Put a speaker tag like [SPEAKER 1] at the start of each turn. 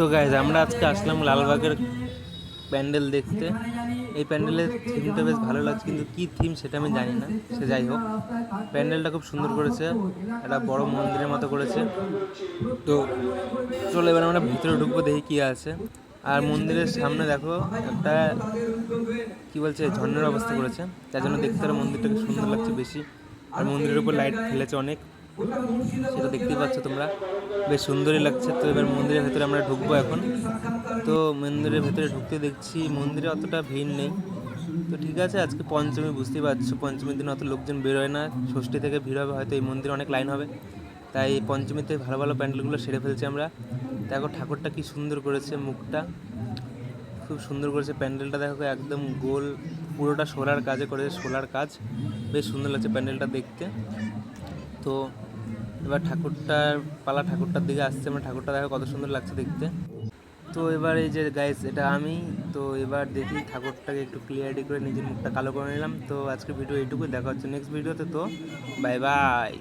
[SPEAKER 1] তো গাইজ আমরা আজকে আসলাম লালবাগের প্যান্ডেল দেখতে। এই প্যান্ডেলের থিমটা বেশ ভালো লাগছে, কিন্তু কী থিম সেটা আমি জানি না, সে যাই হোক। প্যান্ডেলটা খুব সুন্দর করেছে, একটা বড় মন্দিরের মতো করেছে। তো চলো এবার আমরা ভিতরে ঢুকবো, দেখি কী আছে। আর মন্দিরের সামনে দেখো, একটা কি বলছে, ঝর্ণার অবস্থা করেছে। তার জন্য দেখতে আরও মন্দিরটাকে সুন্দর লাগছে বেশি। আর মন্দিরের উপর লাইট ফেলেছে অনেক। সেটা দেখতেই পাচ্ছ তোমরা। বেশ সুন্দরই লাগছে। তো এবার মন্দিরের ভেতরে আমরা ঢুকবো এখন। তো মন্দিরের ভেতরে ঢুকতে দেখছি মন্দিরে অতটা ভিড় নেই। তো ঠিক আছে, আজকে পঞ্চমী, বুঝতেই পারছ। পঞ্চমীর দিন অত লোকজন বেরোয় না। ষষ্ঠী থেকে ভিড় হবে, হয়তো এই মন্দিরে অনেক লাইন হবে। তাই পঞ্চমীতে ভালো ভালো প্যান্ডেলগুলো সেরে ফেলছি আমরা। দেখো ঠাকুরটা কি সুন্দর করেছে মুখটা। খুব সুন্দর করেছে প্যান্ডেলটা। দেখো একদম গোল, পুরোটা সোলার কাজে করেছে, সোলার কাজ। বেশ সুন্দর লাগছে প্যান্ডেলটা দেখতে। তো এবার ঠাকুরটার পালা ঠাকুরটার দিকে আসছে আমার ঠাকুরটা দেখো কত সুন্দর লাগছে দেখতে। তো এবার এই যে গাইস এটা আমি, তো এবার দেখি ঠাকুরটাকে একটু ক্লিয়ারিটি করে নিজের মুখটা কালো করে নিলাম। তো আজকে ভিডিও এইটুকুই, দেখা হচ্ছে নেক্সট ভিডিওতে তো বাই বাই